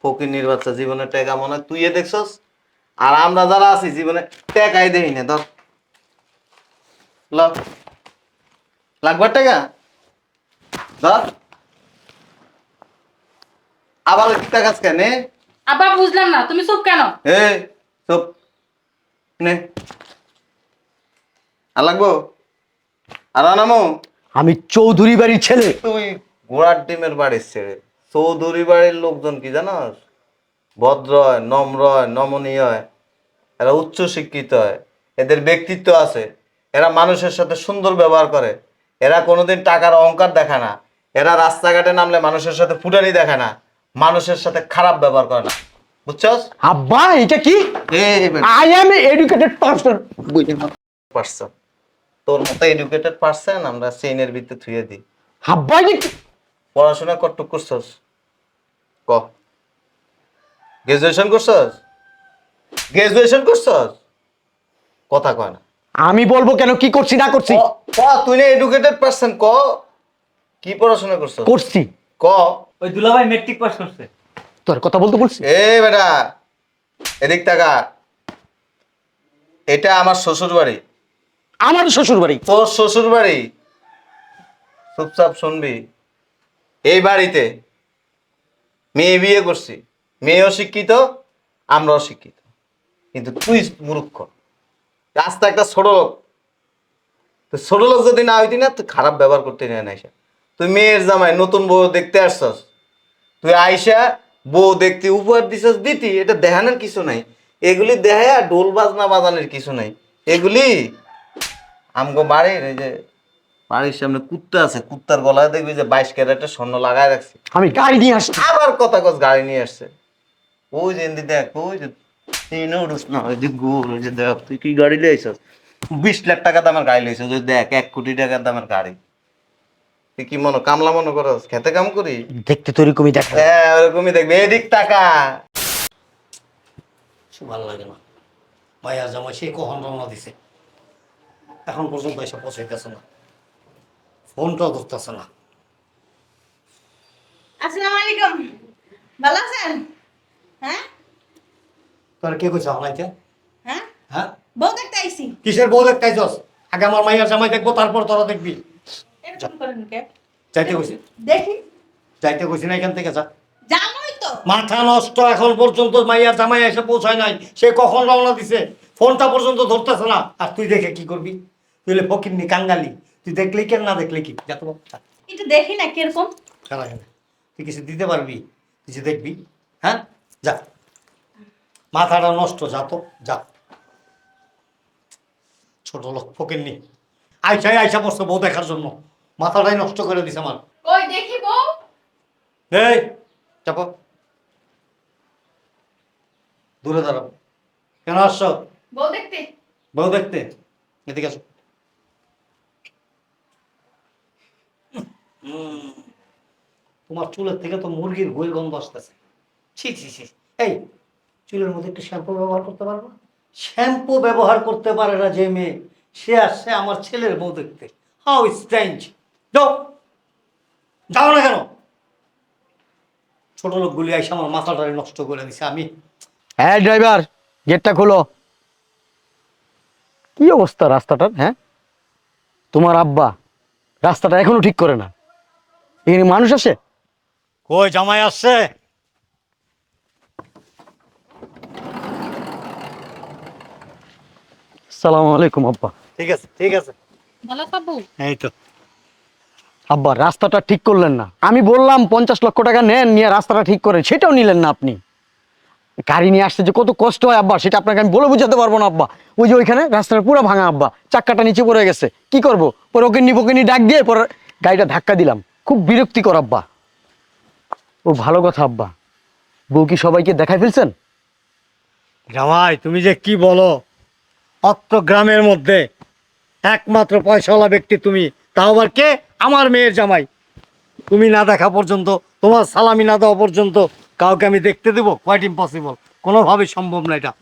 ফকির বাচ্চা জীবনে টেকা মনে হয়। তুই এ দেখছস? আর আমরা যারা আছি জীবনে টেকাই দেই না ধর। লাগবার টাকা? ধর। আবার টাকা কেন? আব্বা বুঝলাম না তুমি চুপ কেন? এ চুপ। নে। আর লাগবো? আর আনামো? আমি চৌধুরী বাড়ির ছেলে। তুই ঘোড়ার ডিমের বাড়ির ছেড়ে চৌধুরী বাড়ির লোকজন কি জানাস ভদ্র হয় নম্র হয় নমনীয় হয় এরা উচ্চ শিক্ষিত হয় এদের ব্যক্তিত্ব আছে এরা মানুষের সাথে সুন্দর ব্যবহার করে এরা কোনোদিন টাকার অহংকার দেখায় না এরা রাস্তাঘাটে নামলে মানুষের সাথে ফুটানি দেখায় না মানুষের সাথে খারাপ ব্যবহার করে না বুঝছস আব্বা এটা কি I am educated person person তোর মতো এডুকেটেড পারসন আমরা চেইনের ভিতরে থুয়ে দিই আব্বা পড়াশোনা কতটুক করছস ক। গ্রাজুয়েশন করছস? গ্রাজুয়েশন করছস? কথা কয় না। আমি বলব কেন? কি করছি না করছি? ক- ক তুই না এডুকেটেড পারসন ক। কি পড়াশোনা করছস? করছি। ক। ওই দুলাভাই মেট্রিক পাস করছে। তোর কথা বলতে বলছি? এ বেটা এদিক টাকা এটা আমার শ্বশুর বাড়ি আমার শ্বশুর বাড়ি তোর শ্বশুর বাড়ি চুপচাপ শুনবি। এই বাড়িতে মেয়ে বিয়ে করছি, মেয়েও শিক্ষিত, আমরাও শিক্ষিত। কিন্তু তুই মূর্খ। রাস্তা একটা ছোট লোক। তো ছোট লোক যদি না হইতি না, তুই খারাপ ব্যবহার করতে না আইসা। তুই মেয়ের জামাই, নতুন বউ দেখতে আসছস। তুই আইসা বউ দেখতে উপহার দিছস, দিতি, এটা দেখানোর কিছু নাই। এগুলি দেখায় ডোল বাজনা বাজানোর কিছু নাই। এগুলি আমগো বাড়ির এই যে বাড়ির সামনে কুত্তা আছে কুত্তার গলায় দেখবি যে বাইশ ক্যারেটের স্বর্ণ লাগায় রাখছি। আমি গাড়ি নিয়ে আসছি। আবার কথা কস গাড়ি নিয়ে আসছে। ওই যে দেখ ওই যে তিন উড়ুস না ওই যে গোল ওই যে দেখ তুই কি গাড়ি লিয়েছিস বিশ লাখ টাকা দামের গাড়ি লিয়েছিস ওই দেখ এক কোটি টাকার দামের গাড়ি। তুই কি মনে কামলা মনে করস? খেতে কাম করি দেখতে তো এরকমই দেখা। হ্যাঁ ওরকমই দেখবি। এদিক টাকা ভালো লাগে না। মায়া জামাই সে কখন রওনা দিছে? এখন পর্যন্ত এসে পৌঁছাইতেছে না। ফোনটাও ধরতেছে না। আসসালামু আলাইকুম। ভালো আছেন? হ্যাঁ? তোর কে কইছে হ্যাঁ? হ্যাঁ? বউ দেখতে আইছি। কিসের বউ দেখতেইছস আগে আমার মাইয়ার জামাই দেখব তারপর তোরা দেখবি। এরকম করেন কে? যাইতে কইছি। দেখি। যাইতে কইছি না এখান থেকে যা। জানোই তো। মাথা নষ্ট এখন পর্যন্ত মাইয়ার জামাই এসে পৌঁছায় নাই। সে কখন রওনা দিছে? ফোনটা পর্যন্ত ধরতেছে না। আর তুই দেখে কি করবি? তুই হলে ফকিরনি কাঙ্গালি। তুই দেখলি কেন না দেখলি কি? যা তো। একটু দেখি না কীরকম? খারাপ হবে। তুই কিছু দিতে পারবি কিছু দেখবি। হ্যাঁ? যা। মাথাটা নষ্ট যা তো যা। ছোট লোক ফকিরনি আইসাই আইসা পড়ছে বউ দেখার জন্য। মাথাটাই নষ্ট করে দিছে আমার। ওই দেখি বউ? এই চাপ। দূরে দাঁড়াও। কেন আসছো? বউ দেখতে। বউ দেখতে। এদিকে আসো। তোমার চুলের থেকে তো মুরগির গোয়ের গন্ধ আসতেছে। ছি ছি ছি এই, চুলের মধ্যে একটু শ্যাম্পু ব্যবহার করতে পারব শ্যাম্পু ব্যবহার করতে পারে না যে মেয়ে। সে আসছে আমার ছেলের বউ দেখতে। হাউ স্ট্রেঞ্জ যাও। যাও না কেন? ছোট লোকগুলি আইসে আমার মাথাটারে নষ্ট করে দিছে। আমি হ্যাঁ ড্রাইভার, গেটটা খোলো। কি অবস্থা রাস্তাটার হ্যাঁ? তোমার আব্বা রাস্তাটা এখনও ঠিক করে না। এখানে মানুষ আসে কই জামাই আসছে? সালাম আলাইকুম আব্বা। ঠিক আছে ঠিক আছে। ভালো পাবো এই তো। আব্বা রাস্তাটা ঠিক করলেন না। আমি বললাম পঞ্চাশ লক্ষ টাকা নেন নিয়ে রাস্তাটা ঠিক করেন। সেটাও নিলেন না আপনি। গাড়ি নিয়ে আসতে যে কত কষ্ট হয় আব্বা সেটা আপনাকে আমি বলে বুঝাতে পারব না আব্বা। ওই যে ওইখানে রাস্তাটা পুরো ভাঙা আব্বা। চাক্কাটা নিচে পড়ে গেছে। কি করব? পরে ওকে নিব ওকে নিয়ে ডাক দিয়ে পরে গাড়িটা ধাক্কা দিলাম। খুব বিরক্তিকর আব্বা। ও ভালো কথা আব্বা। বউ কি সবাইকে দেখাই ফেলছেন? জামাই তুমি যে কি বলো? অত্র গ্রামের মধ্যে একমাত্র পয়সাওয়ালা ব্যক্তি তুমি। তাও আবার কে? আমার মেয়ের জামাই। তুমি না দেখা পর্যন্ত তোমার সালামি না দেওয়া পর্যন্ত কাউকে আমি দেখতে দেবো? কোয়াইট ইম্পসিবল কোনোভাবেই সম্ভব না এটা।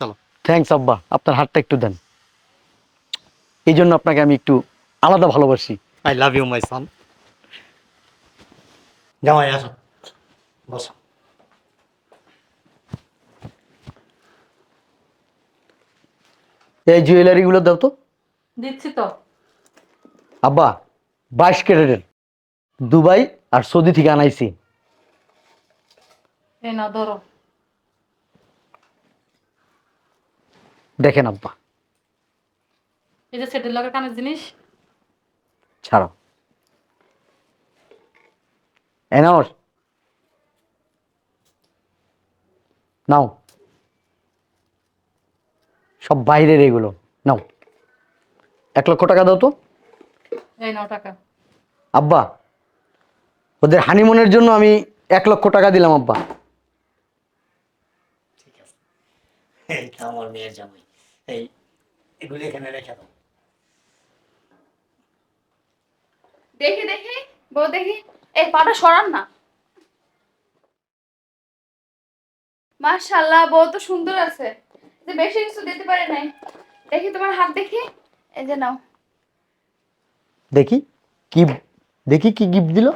চলো। থ্যাংকস আব্বা আপনার হাতটা একটু দেন। এই জন্য আপনাকে আমি একটু আলাদা ভালোবাসি। আই লাভ ইউ মাই সন জামাই আসো। বসো। এই জুয়েলারিগুলো দাও তো। দিচ্ছি তো। আব্বা বাইশ ক্যারেটের। দুবাই আর সৌদি থেকে আনাইছি। এই না ধরো। দেখেন আব্বা। এই যে সেটের লগের কানের জিনিস। ছাড়ো। এনাওর নাও সব বাইরের এগুলো। নাও। এক লক্ষ টাকা দাও তো। টাকা। আব্বা ওদের হানিমুনের জন্য আমি এক লক্ষ টাকা দিলাম আব্বা। ঠিক আছে। এইটা আমার মেয়ের জামাই। এই এগুলি এখানে রেখে দাও। দেখি দেখি। বউ দেখি। এই পাটা সরান না। মাশাল্লাহ বউ তো সুন্দর আছে। যে বেশি কিছু দিতে পারে নাই। দেখি তোমার হাত দেখি। এই যে নাও। দেখি কি দেখি কি গিফট দিল।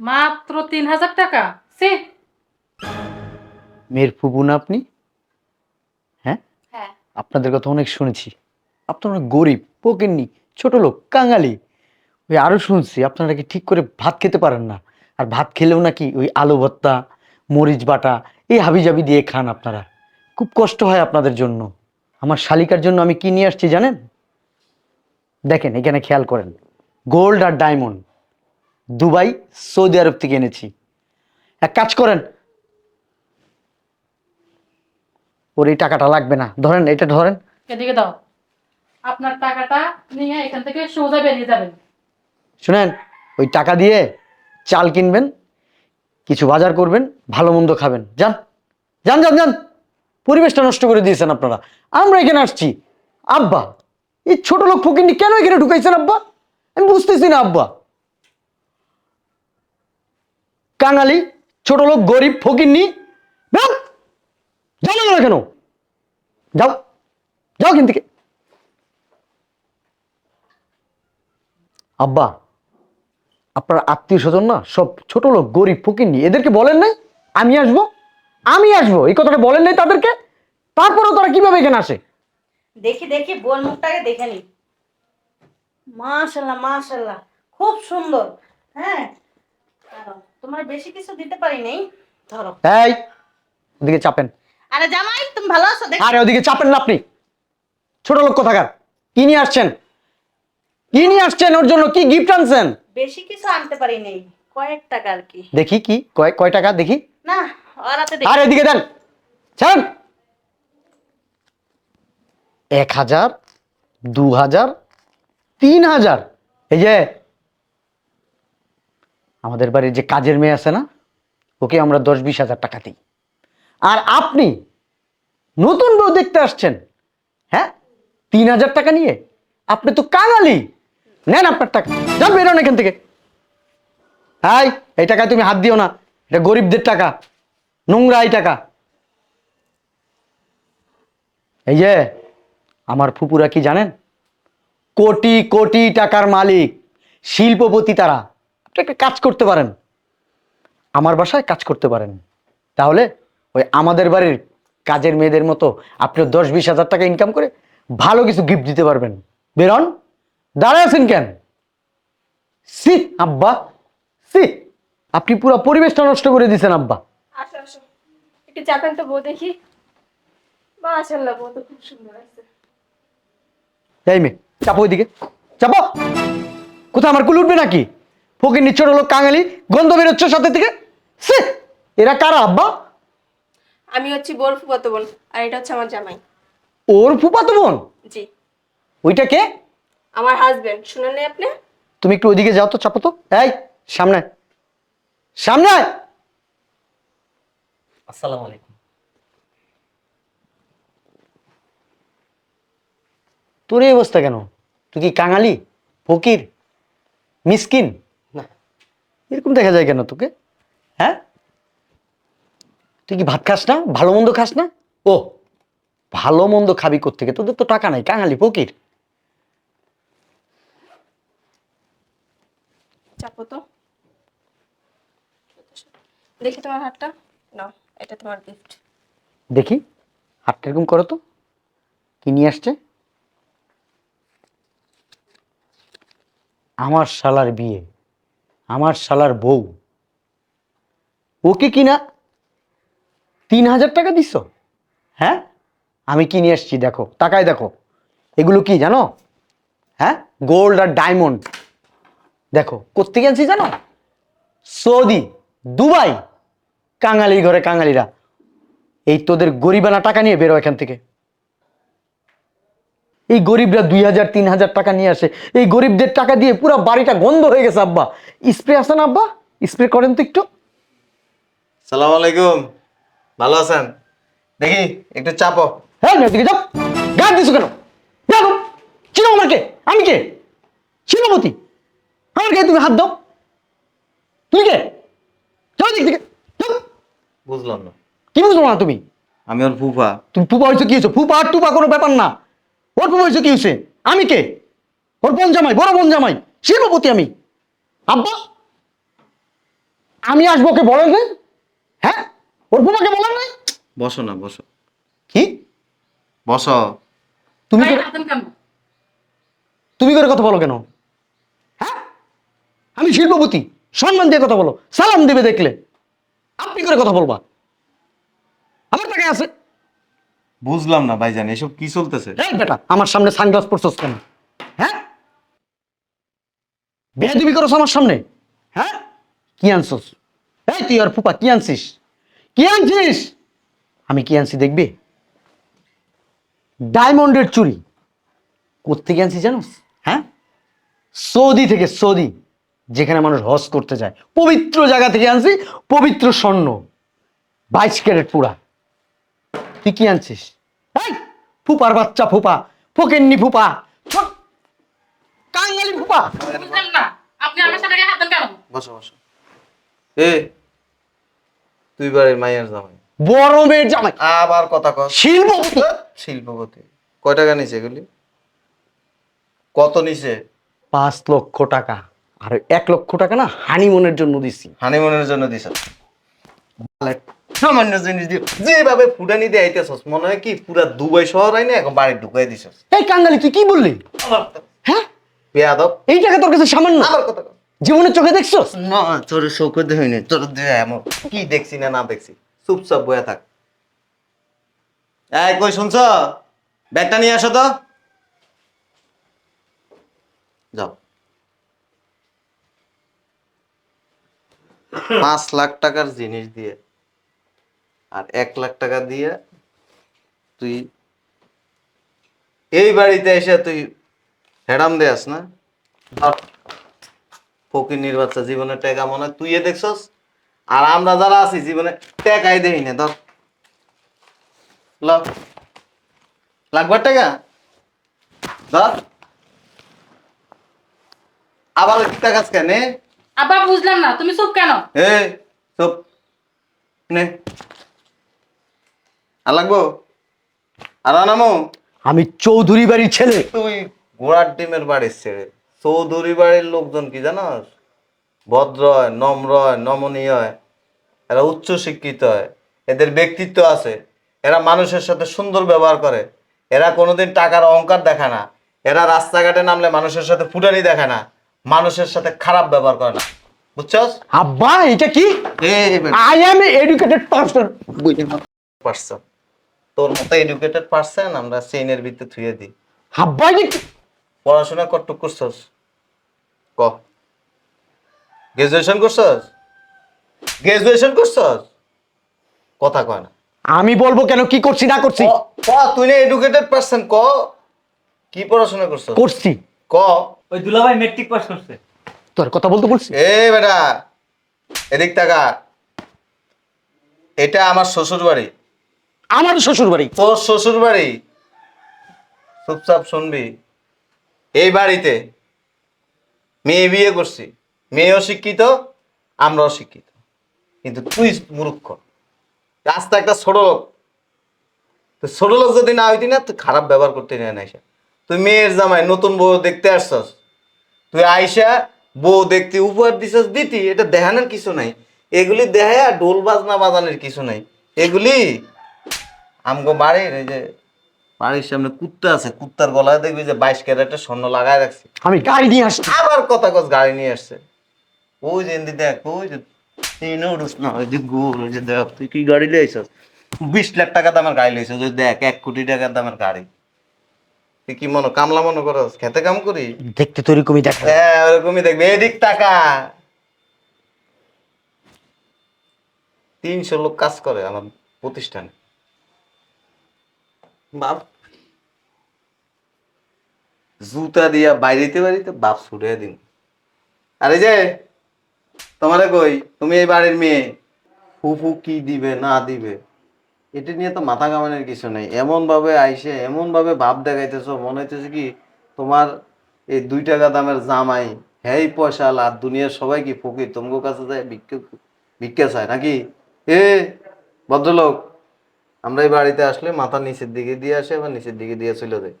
মাত্র তিন হাজার টাকা সে মেয়ের ফুবু না আপনি? হ্যাঁ? হ্যাঁ। আপনাদের কথা অনেক শুনেছি। আপনারা গরিব পকেননি ছোট লোক, কাঙালি। ওই আরও শুনছি, আপনারা কি ঠিক করে ভাত খেতে পারেন না? আর ভাত খেলেও নাকি ওই আলু ভর্তা, মরিচ বাটা, এই হাবিজাবি দিয়ে খান আপনারা। খুব কষ্ট হয় আপনাদের জন্য। আমার শালিকার জন্য আমি কি নিয়ে আসছি জানেন? দেখেন, এখানে খেয়াল করেন। গোল্ড আর ডায়মন্ড। দুবাই, সৌদি আরব থেকে এনেছি। এক কাজ করেন। ওর এই টাকাটা লাগবে না। ধরেন, এটা ধরেন। এদিকে দাও। আপনার টাকাটা নিয়ে এখান থেকে সোজা বেরিয়ে যাবেন। শুনেন, ওই টাকা দিয়ে চাল কিনবেন, কিছু বাজার করবেন, ভালো মন্দ খাবেন। যান যান যান যান। পরিবেশটা নষ্ট করে দিয়েছেন আপনারা। আমরা এখানে আসছি। আব্বা, এই ছোট লোক ফকিনি কেন এখানে ঢুকাইছেন আব্বা? আমি বুঝতেছি না, আব্বা। কাঙালি, ছোট লোক, গরিব যাও। যাও না কেন? যাও যাও কিন্তু আব্বা আপনার আত্মীয় স্বজন না সব ছোট লোক গরিব ফকিরনি এদেরকে বলেন নাই? আমি আসব? আমি আসব? এই কথাটা বলেন নাই তাদেরকে? তারপরেও তারা কীভাবে এখানে আসে? দেখি দেখি বোন মুখটাকে দেখে নি। মাশাল্লাহ মাশাল্লাহ খুব সুন্দর। হ্যাঁ? তোমার বেশি কিছু দিতে পারি নাই। ধরো। এই ওদিকে চাপেন। আরে জামাই তুমি ভালো আছো? দেখ। আরে ওদিকে চাপেন না আপনি। ছোট লোক কোথাকার? কি নিয়ে আসছেন? কি নিয়ে আসছেন ওর জন্য? কি গিফট আনছেন? বেশি কিছু আনতে পারি নেই কয়েক টাকা আর কি। দেখি কি? কয় কয় টাকা? দেখি। না ওর হাতে দেখি। আর এদিকে দেন। ছাড়েন। এক হাজার দু হাজার তিন হাজার। এই যে আমাদের বাড়ির যে কাজের মেয়ে আছে না ওকে আমরা দশ বিশ হাজার টাকা দিই। আর আপনি নতুন বউ দেখতে আসছেন হ্যাঁ? তিন হাজার টাকা নিয়ে। আপনি তো কাঙালি। নেন আপনার টাকা। যান বেরোন এখান থেকে। হাই, এই টাকায় তুমি হাত দিও না। এটা গরিবদের টাকা। নোংরা এই টাকা। এই যে, আমার ফুপুরা কি জানেন? কোটি কোটি টাকার মালিক, শিল্পপতি তারা। আপনি একটা কাজ করতে পারেন। আমার বাসায় কাজ করতে পারেন। তাহলে ওই আমাদের বাড়ির কাজের মেয়েদের মতো আপনি দশ বিশ হাজার টাকা ইনকাম করে ভালো কিছু গিফট দিতে পারবেন। বেরন। দাঁড়ায় আছেন কেন? সি আব্বা সি আপনি পুরো পরিবেশটা নষ্ট করে দিয়েছেন আব্বা। আসো আসো। একটু চাপেন তো বউ দেখি। মাশাল্লাহ বউ তো খুব সুন্দর আছে। এই মেয়ে চাপো ওইদিকে। চাপো! কোথায় আমার কুল উঠবে নাকি? ফকির হলো কাঙালি গন্ধ বেরোচ্ছে সাথে থেকে। সে এরা কারা আব্বা? আমি হচ্ছি বোর ফুপাতো বোন আর এটা হচ্ছে আমার জামাই। ওর ফুপাতো বোন? জি। ওইটা কে? আমার হাজবেন্ড শুনেন নাই আপনি? তুমি একটু ওইদিকে যাও তো চাপো তো এই সামনে সামনে আসসালামু আলাইকুম। তোর এই অবস্থা কেন? তুই কি কাঙালি? ফকির? মিসকিন? না। এরকম দেখা যায় কেন তোকে? হ্যাঁ? তুই কি ভাত খাস না? ভালো মন্দ খাস না? ও ভালো মন্দ খাবি কোথেকে তোদের তো টাকা নাই কাঙালি ফকির। চাপো তো। দেখি তোমার হাতটা। নাও, এটা তোমার গিফট দেখি, হাতটা এরকম করো তো। কি নিয়ে আসছে? আমার শালার বিয়ে, আমার শালার বউ। ওকে কিনা তিন হাজার টাকা দিছ? হ্যাঁ? আমি কি নিয়ে আসছি দেখো টাকায় দেখো। এগুলো কি জানো? হ্যাঁ? গোল্ড আর ডায়মন্ড। দেখো কোথেকে আনছি জানো? Saudi Dubai. কাঙালি ঘরে কাঙালিরা। এই তোদের গরিবানা টাকা নিয়ে বেরো এখান থেকে। এই গরিবরা দুই হাজার তিন হাজার টাকা নিয়ে আসে। এই গরিবদের টাকা দিয়ে পুরো বাড়িটা গন্ধ হয়ে গেছে আব্বা। স্প্রে আছে না আব্বা? স্প্রে করেন তো একটু। সালাম আলাইকুম। ভালো আছেন? দেখি একটু চাপো হ্যাঁ দিকে যাও। গান দিছো কেন? দেখো চিনো আমাকে। আমি কে? শিলমতি আমার কে? তুমি হাত দাও। তুই কে? যাও দিক থেকে। বুঝলাম না। কি বুঝলো না তুমি? আমি ওর ফুফা। তুমি ফুপা হয়েছে কি হয়েছে? ফুপা আর টুপা কোনো ব্যাপার না। ওর ফুপা হয়েছে কি হয়েছে? আমি কে? ওর বোন জামাই বড় বোন জামাই শিল্পপতি আমি। আব্বা আমি আসব ওকে বলেন নাই হ্যাঁ? ওর ফুপাকে বলেন নাই বসো না বসো। কি? বসো। তুমি গায়ে তুমি করে কথা বলো কেন? আমি শিল্পপতি সম্মান দিয়ে কথা বলো সালাম দেবে দেখলে। আপনি করে কথা বলবা। আমার টাকা আছে। বুঝলাম না ভাইজান এসব কি চলতেছে? এই বেটা আমার সামনে সানগ্লাস পরছস কেন? হ্যাঁ? বেয়াদবি করছ আমার সামনে? হ্যাঁ? কি আনছস? এই তুই আর ফুপা কি আনছিস? কি আনছিস? আমি কি আনছি দেখবি? ডায়মন্ডের চুরি। কোথেকে আনছি জানোস? হ্যাঁ? সৌদি থেকে সৌদি। যেখানে মানুষ হজ করতে যায়। পবিত্র জায়গা থেকে আনছি পবিত্র স্বর্ণ। বাইশ ক্যারেট পুরা। তুই কি আনছিস? এই ফুপার বাচ্চা ফুপা ফকেননি ফুপা। কাঙ্গালি ফুপা। বুঝলাম না আপনি আমার সাথে হাত দেন কেন? বসো বসো। এ তুই বাড়ির মাইয়ার জামাই। বড় মেয়ের জামাই। আবার কথা কর শিল্পপতি। শিল্পপতি। কয় টাকা নিছে এগুলি? কত নিছে? পাঁচ লক্ষ টাকা। আর এক লক্ষ টাকা না হানিমুনের জন্য দিছি। হানিমুনের জন্য দিছ? সামান্য জিনিস দিয়ে যেভাবে ফুটানি দিয়ে আইতেছস মনে হয় কি পুরা দুবাই শহর আইনে এখন বাড়ি ঢুকাই দিছস। এই কাঙ্গালি তুই কি বললি? হ্যাঁ? বেয়াদব এই টাকা তোর কাছে সামান্য? আবার কথা কর জীবনের চোখে দেখছস? না তোর শৌকত হয়নি তোর দিয়ে এমন কি দেখছি না না দেখছি। চুপচাপ বয়া থাক। এই কই শুনছ? ব্যাগটা নিয়ে আসো তো। যাও। পাঁচ লাখ টাকার জিনিস দিয়ে। আর এক লাখ টাকা দিয়ে তুই এই বাড়িতে এসে তুই হেডাম দেয়াস না? ফকির জীবনে টেকা মনে তুই দেখছস? আর আমরা যারা আছি, জীবনে টেকাই দেই না। ধর। লাগবার টাকা? ধর। আবার টাকা আব্বা বুঝলাম না। তুমি চুপ কেন? এ চুপ। নে। আর লাগবো? আর আনামো? আমি চৌধুরী বাড়ির ছেলে। তুই ঘোড়ার ডিমের বাড়ির ছেড়ে চৌধুরী বাড়ির লোকজন কি জানাস? ভদ্র হয় নম্র হয় নমনীয় হয়। এরা উচ্চ শিক্ষিত হয়। এদের ব্যক্তিত্ব আছে। এরা মানুষের সাথে সুন্দর ব্যবহার করে। এরা কোনোদিন টাকার অহংকার দেখায় না। এরা রাস্তাঘাটে নামলে মানুষের সাথে ফুটানি দেখায় না। মানুষের সাথে খারাপ ব্যবহার করে না। বুঝছস? আব্বা এটা কি? I am educated person person তোর মতো এডুকেটেড পারসন আমরা চেইনের ভিতরে থুয়ে দিই। আব্বা কি? পড়াশোনা কতটুক করছস? ক? গ্রাজুয়েশন করছস? গ্রাজুয়েশন করছস? কথা কয় না। আমি বলব কেন কি করছি না করছি? ক? ক, তুই না এডুকেটেড পারসন ক? কি পড়াশোনা করছস? করছি। ক? ওই দুলাভাই মেট্রিক পাস করছে। তোর কথা বলতে বলছি। এ বেটা এদিক টাকা এটা আমার শ্বশুর বাড়ি আমার শ্বশুর বাড়ি তোর শ্বশুর বাড়ি চুপচাপ শুনবি। এই বাড়িতে মেয়ে বিয়ে করছি। মেয়েও শিক্ষিত আমরাও শিক্ষিত। কিন্তু তুই মূর্খ। রাস্তা একটা ছোট লোক। তো ছোট লোক যদি না হইতি না তুই খারাপ ব্যবহার করতে নেয় না এসে। তুই মেয়ের জামাই নতুন বউ দেখতে আসছস। তুই আইসা বউ দেখতে উপহার দিছস দিতি এটা দেখানোর কিছু নাই। এগুলি দেখায় আর ঢোল বাজনা বাজানোর কিছু নাই। এগুলি আমগো বাড়ির এই যে বাড়ির সামনে কুত্তা আছে কুত্তার গলায় দেখবি যে বাইশ ক্যারেটের স্বর্ণ লাগায় রাখছি। আমি গাড়ি নিয়ে আসছি। আবার কথা কস গাড়ি নিয়ে আসছে। ওই যে দেখ ওই যে এই নোডস না ওই যে গোল ওই যে দেখ তুই কি গাড়ি লইছস? বিশ লাখ টাকা দামের গাড়ি লইছস ওই দেখ এক কোটি টাকার দামের গাড়ি। তুই কি মনে কামলা মনে করস? খেতে কাম করি? দেখতে তো দেখা। হ্যাঁ ওরকমই দেখবে। এদিক টাকা তিনশো লোক কাজ করে আমার প্রতিষ্ঠানে। বাপ। জুতা দিয়া বাইরেতে বাড়িতে বাপ ছুটে দিন। আরে যে তোমারে কই? তুমি এই বাড়ির মেয়ে। ফুফু কি দিবে না দিবে? এটা নিয়ে তো মাথা কামানোর কিছু নেই। এমনভাবে আইসে, এমনভাবে ভাব দেখাইতেছো, মনে হইতেছে কি তোমার এই দুই টাকা দামের জামাই হ্যাঁ পয়সা আর দুনিয়ার সবাই কি ফকির? তোমার কাছে যায় ভিক্ষা চায় নাকি? এ, ভদ্রলোক, আমরা এই বাড়িতে আসলে মাথা নিচের দিকে দিয়ে আসে, আবার নিচের দিকে দিয়ে চলে যায়।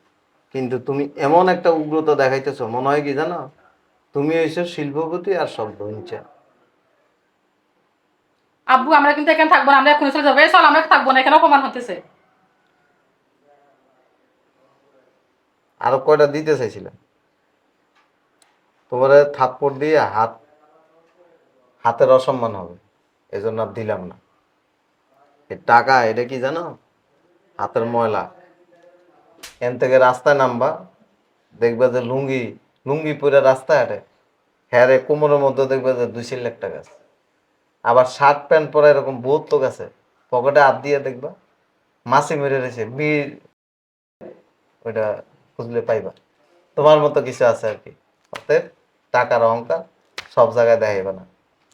কিন্তু তুমি এমন একটা উগ্রতা দেখাইতেছো, মনে হয় কি জানো? তুমি হইছো শিল্পপতি আর সব বঞ্চা আব্বু, আমরা কিন্তু এখানে থাকব না, আমরা এক্ষুনি চলে যাব। চল, আমরা থাকব না, এখানে অপমান হতেছে। আরও কয়টা দিতে চাইছিলাম তোমার থাপ্পড় দিয়ে হাত, হাতের অসম্মান হবে। এই জন্য আর দিলাম না। টাকা, এটা কি জানো? হাতের ময়লা। এন থেকে রাস্তায় নামবা, দেখবে যে লুঙ্গি লুঙ্গি পরে রাস্তায় হাঁটে হ্যাঁ রে, কোমরের মধ্যে দেখবে যে দুই লাখ টাকা আছে। আবার শার্ট প্যান্ট পরে এরকম বহুত লোক আছে। পকেটে হাত দিয়ে দেখবা মাসি মেরে রয়েছে বীর। ওইটা খুঁজলে পাইবা। তোমার মতো কিছু আছে আর কি। অতএব টাকার অহংকার সব জায়গায় দেখাইবে না।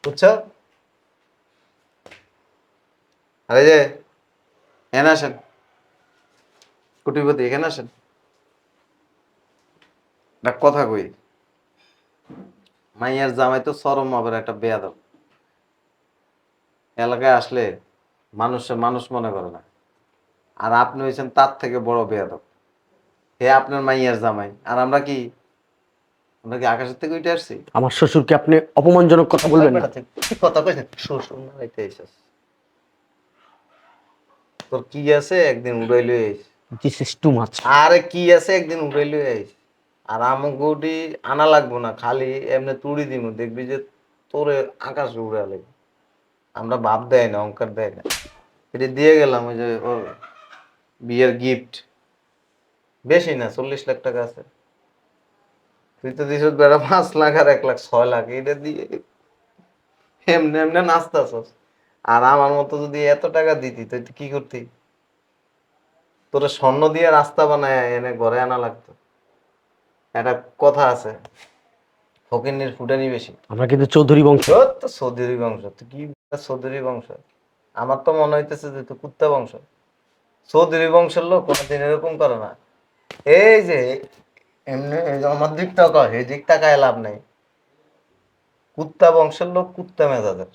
বুঝছ? আরে যে এখানে আসেন। কুটিপতি এখানে আসেন। কথা কই, মাইয়ার জামাই তো চরম হবে একটা বেয়াদব। এলাকায় আসলে মানুষে মানুষ মনে করে না। আর আপনি হয়েছেন তার থেকে বড় বেয়াদব। হে আপনার মাইয়ার জামাই। আর আমরা কি আমরা কি আকাশের থেকে উঠে আসছি? আমার শ্বশুরকে আপনি অপমানজনক কথা বলবেন না। কি কথা কইছেন। শ্বশুর না হইতে এসেছ। তোর কি আছে? একদিন উড়াই লই আইস। দিস ইজ টু মাচ আরে কি আছে? একদিন উড়াই লই আইস। আর আমক গৌটি আনা লাগবো না খালি এমনি তুড়ি দিমু। দেখবি যে তোরে আকাশে উড়ে লাগবে। আমরা ভাব দেয় না অঙ্কার দেয় না। এটা দিয়ে গেলাম ওই যে ওর বিয়ের গিফট বেশি না চল্লিশ লাখ টাকা আছে। তুই তো দিস বেড়া পাঁচ লাখ আর এক লাখ ছয় লাখ এটা দিয়ে এমনি এমনি নাচতাছস। আর আমার মতো যদি এত টাকা দিতি তুই কি করতি? তোরা স্বর্ণ দিয়ে রাস্তা বানায় এনে ঘরে আনা লাগতো। একটা কথা আছে ফকিন্নির ফুটানি বেশি। আমরা কিন্তু চৌধুরী বংশ। তো চৌধুরী বংশ তুই কি চৌধুরী বংশ। আমার তো মনে হইতেছে যে কুত্তা বংশ। চৌধুরী বংশের লোক কোনোদিন এরকম করে না। এই যে, এমনি আমার দিকটা কয়, এই দিকটা কায় লাভ নাই। কুত্তা বংশের লোক কুত্তা মেজাজের।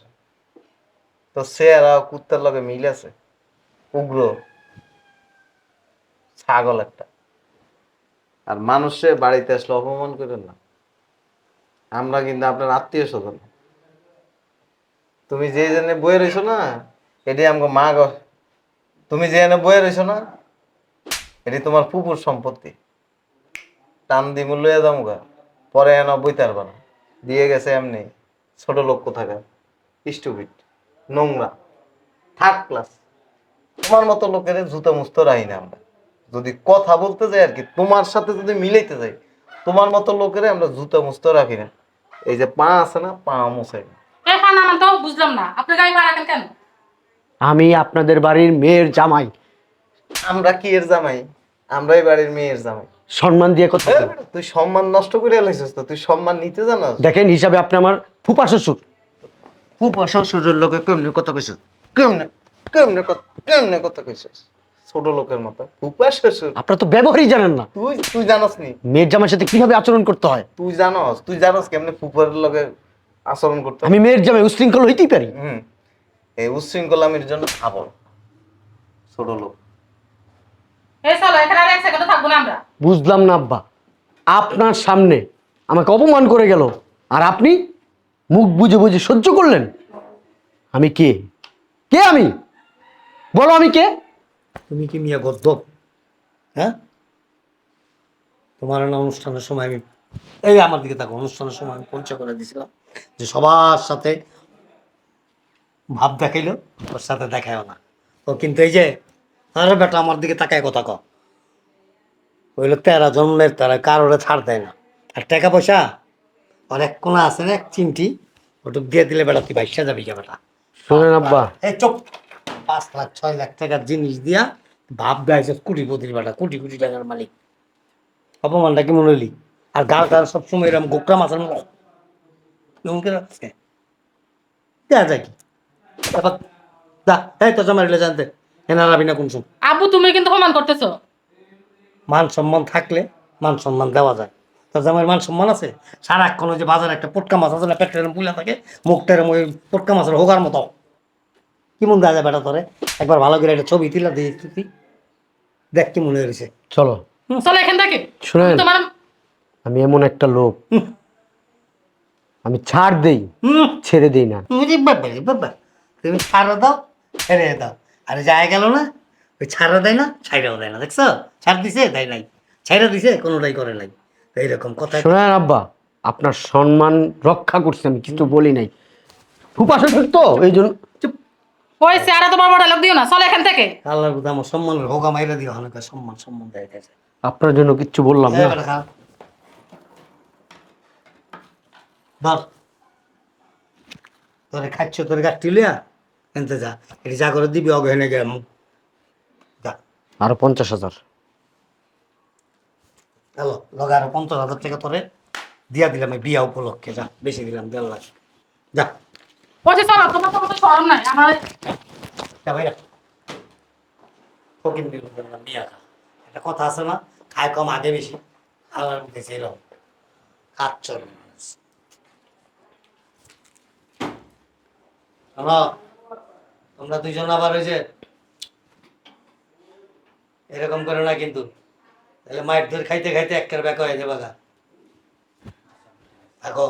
তো সে আর কুত্তার লগে মিল আছে? উগ্র। ছাগল একটা। আর মানুষে বাড়িতে আসলে অপমান করেন না। আমরা কিন্তু আপনার আত্মীয় স্বজন। তুমি যে জেনে বয়ে রয়েছো না এটি আমাকে মা গো। তুমি যে এনে বয়ে রয়েছো না এটি তোমার পুকুর সম্পত্তি। টান দি মূল্য দাম গা, পরে এনে বইতে পারবা না। দিয়ে গেছে এমনি ছোট লোক কোথাকার? স্টুপিড নোংরা থার্ড ক্লাস তোমার মতো লোকের জুতা মুস্ত রাহি না আমরা। যদি কথা বলতে যাই আর কি, তোমার সাথে যদি মিলাইতে যাই, তোমার মতো লোকের আমরা জুতা মুস্ত রাখি না। এই যে পা আছে না, পা মুছাই না। এই খান তো বুঝলাম না। আপনি গাড়ি ভাড়া রাখেন কেন? আমি আপনাদের বাড়ির মেয়ের জামাই। আমরা কি এর জামাই? আমরা এই বাড়ির মেয়ের জামাই। সম্মান দিয়ে কথা তুই সম্মান নষ্ট করে এলাইছিস তো তুই সম্মান নিতে জানাস? দেখেন হিসাবে আপনি আমার ফুপা শ্বশুর। ফুপা শ্বশুরের লোকে কেমনে কথা কইছিস কেমনে কেমনে কথা কেমনে কথা কইছিস ছোট লোকের মতো। ফুপা শ্বশুর। আপনারা তো ব্যবহারই জানেন না। তুই তুই জানাস নি মেয়ের জামাইয়ের সাথে কীভাবে আচরণ করতে হয়? তুই জানস তুই জানস কেমনে ফুপার লগে আচরণ করতে আমি মেয়ের জামাই উশৃঙ্খল হইতেই পারি। হুম। এই উচ্ছৃঙ্খলামির জন্য খাব ছোট লোক। এই চলো এখানে আর এক সেকেন্ড থাকব না আমরা। বুঝলাম না আব্বা। আপনার সামনে আমাকে অপমান করে গেল। আর আপনি মুখ বুঝে বুঝে সহ্য করলেন? আমি কে? কে আমি? বলো আমি কে? তুমি কি মিয়া গদ্য হ্যাঁ? তোমার না অনুষ্ঠানের সময় আমি এই আমার দিকে থাকো অনুষ্ঠানের সময় আমি পরিচয় করে দিয়েছিলাম। যে সবার সাথে ভাব দেখাইলো ওর সাথে দেখায়ও না। ও কিন্তু এই যে আরে বেটা আমার দিকে তাকায় কথা ক। ওইগুলো তেরা জন্মের তারা কারোরে ছাড় দেয় না। আর টাকা পয়সা আর এক কোনা আছে না এক চিমটি ওটুক দিয়ে দিলে বেটা তুই বাইশা যাবি কে বেটা। শোনেন আব্বা। এই চুপ। পাঁচ লাখ ছয় লাখ টাকার জিনিস দিয়া ভাব গাইছে কোটি কোটি বেটা কোটি কোটি টাকার মালিক। অপমানটা কি মনে হইলি? আর গাল গাল সবসময় এরকম গোকরা মাছের মতো এমন করে রাখছে। দেয়া যায় কি। তারপর দা এই তো জমা জানতে এনা রাবি না কোন সময় আব্বু তুমি কিন্তু প্রমাণ করতেছো। মান সম্মান থাকলে মান সম্মান দেওয়া যায়। জামাইয়ের মান সম্মান আছে? সারাক্ষণ ওই যে বাজারে একটা পটকা মাছ আছে না পেটের পুলা থাকে মুখটার ওই পটকা মাছের হোগার মতো। কি মন দেওয়া যায় বেটা তোরে? একবার ভালো করে একটা ছবি তুলা দিয়ে তুই। দেখ কি মনে হয়েছে চলো। চলো এখান থেকে। শুনেন তোমার আমি এমন একটা লোক। আমি ছাড় দেই হুম। ছেড়ে দেই না। তুমি বাবা বাবা। তুমি ছাড়া দাও ছেড়ে দাও। আরে যায় গেল না। ওই ছাড়া দেয় না ছাইরাও দেয় না দেখছ? ছাড় দিছে দেয় নাই। ছাইরা দিছে কোনোটাই করে নাই। এইরকম কথা শোনেন আব্বা আপনার সম্মান রক্ষা করছি আমি কিছু বলি নাই। ফুপা শ্বশুর তো এই জন্য চুপ। ওই চেহারা তোমার বড় লোক দিও না চলো এখান থেকে। আল্লাহর কথা আমার সম্মানের হোগা মাইরা দিও অনেক সম্মান সম্মান দেয় আপনার জন্য কিচ্ছু বললাম না। ধর তোরে খাচ্ছ তোর গাছ লিয়া এনতে যা এটি যা করে দিবি অগহেনে গে যা। আরও পঞ্চাশ হাজার। হ্যালো লগা আরও পঞ্চাশ হাজার টাকা তোরে দিয়া দিলাম বিয়া উপলক্ষে যা বেশি দিলাম দেড় লাখ। যা। ওই যে তোমার তো কোনো শরম নাই আমার যা ভাইয়া ফকির দিল বিয়া একটা কথা আছে না খায় কম আগে বেশি। আল্লাহর মধ্যে ছিল কাজ চল শোনো তোমরা দুইজন আবার ওই যে এরকম করে না কিন্তু। তাহলে মায়ের ধর খাইতে খাইতে একের ব্যাক হয়ে যাবে গা। থাকো।